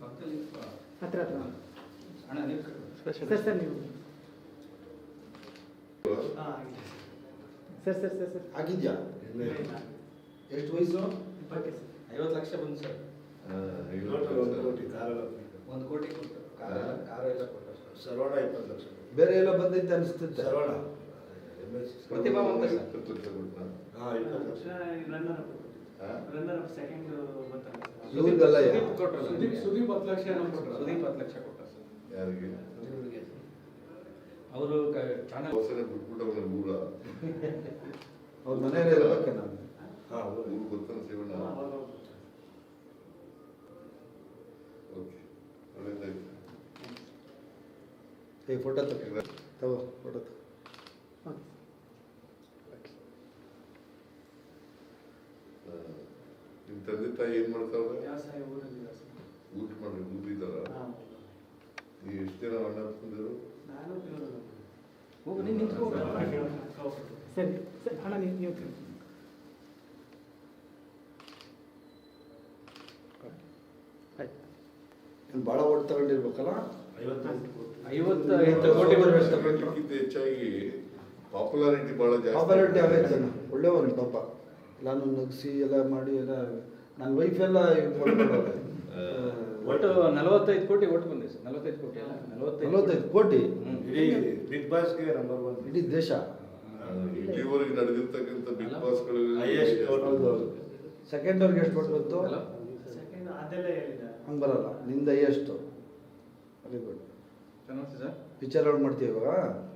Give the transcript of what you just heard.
ಪಕ್ಕದಲ್ಲಿ ಹತ್ರ ಹತ್ರ ನೀವು ಸರ್ ಸರ್ ನೀವು. Sir sir sir sir. ಆಗಿದ್ಯಾ? ಎಷ್ಟು ವಯಸ್ಸು? ಐವತ್ತು ಲಕ್ಷ ಬಂತು ಸರ್. ಒಂದು ಕೋಟಿ ಕೊಟ್ಟು. ಕಾರ? ಕಾರ ಎಲ್ಲ ಕೊಟ್ಟರು ಸರ್. ಸರ್ವಣ ಇಪ್ಪತ್ತು ಲಕ್ಷ. ಬೇರೆ ಎಲ್ಲ ಬಂದೈತೆ ಅನಿಸ್ತೈತೆ ಸರ್ವಣ ಪ್ರತಿಭಾವಂತ ಸರ್. ಇಪ್ಪತ್ತು ಲಕ್ಷ ಹಾಂ ಸೆಕೆಂಡ್ ಲಕ್ಷ ಆ? ಇವ್ರಿಗೆಲ್ಲ ಯಾ- ಸುದೀಪ್ ಕೊಟ್ರಲ್ಲ ಸುದೀಪ್ ಸುದೀಪ್ ಹತ್ತು ಲಕ್ಷ ಏನೋ ಕೊಟ್ರು ಸುದೀಪ್ ಹತ್ತು ಲಕ್ಷ ಕೊಟ್ಟ ಸರ್. ಯಾರಿಗೆ? ಅವರು ಚಾನಲ್ ಅವ್ರ ಮನೆಯಲ್ಲಿ ಇರ್ಬೇಕೆ ನಾನು. ಗೊತ್ತಲ್ಲ ಶಿವಣ್ಣ. ಓಕೆ ಒಳ್ಳೇದಾಯ್ತು. ಫೋಟೋ ತಗೋ. ತಗೋ ಫೋಟೋ ತಗೋ ಓಕೆ ಆ, ನಿಮ್ ತಂದೆ ತಾಯಿ ಏನ್ ಮಾಡ್ತಾವ್ರೆ? ಊಟ ಮಾಡಿ ಊದಿದಾರ ನೀವು ಎಷ್ಟು ಜನ ಅಣ್ಣ ತಂದಿರು ನಾನು ಹೋಗು ನೀನು ನಿಂತ್ಕೋ. ಸರಿ ಸರ್ ಅಣ್ಣ ನೀವು ನೀವು ಆಯ್ತು ನೀನು ಭಾಳ ಓಟ್ ತಗೊಂಡಿರ್ಬೇಕಲ್ಲ? ಹೆಚ್ಚಾಗಿ ಪಾಪ್ಯುಲಾರಿಟಿ ಬಹಳ ಜಾಸ್ತಿ ಪಾಪ್ಯುಲಾರಿಟಿ ಆಗೈತೆ ಒಳ್ಳೆಯವನು ಪಾಪ. ನಾನು ನಗಿಸಿ ಎಲ್ಲ ಮಾಡಿ ಎಲ್ಲ ನನ್ನ ವೈಫ್ ಎಲ್ಲ ಇದು ಮಾಡ್ಕೊಳ್ಳೋರೆ. ಒಟ್ಟು ನಲವತ್ತೈದು ಕೋಟಿ ಒಟ್ಟು ಬಂದಿದೆ ಸರ್ ನಲವತ್ತೈದು ಕೋಟಿ ಅಲ್ಲ ನಲವತ್ತೈದು ಕೋಟಿ. ಹ್ಮ್. ಇಡೀ ಬಿಗ್ ಬಾಸ್ಗೆ ನಂಬರ್ ಒನ್ ಇಡೀ ದೇಶ? ಇಲ್ಲಿವರೆಗೆ ನಡೆದಿರ್ತಕ್ಕಂಥ ಬಿಗ್ ಬಾಸ್ಗಳು Highest vote. ಹೌದು ಹೌದು. ಸೆಕೆಂಡ್ ಅವ್ರಿಗೆ ಎಷ್ಟು ಕೊಟ್ಟು ಬಂತು? ಅಲ್ಲ? ಸೆಕೆಂಡ್ ಅದೆಲ್ಲ ಹೇಳಿದ. ಹಂಗೆ ಬರಲ್ಲ ನಿಂದ ಎಷ್ಟು ವೆರಿ ಗುಡ್ ಸರ್? ಪಿಕ್ಚರ್ ಮಾಡ್ತೀವಿ ಇವಾಗ?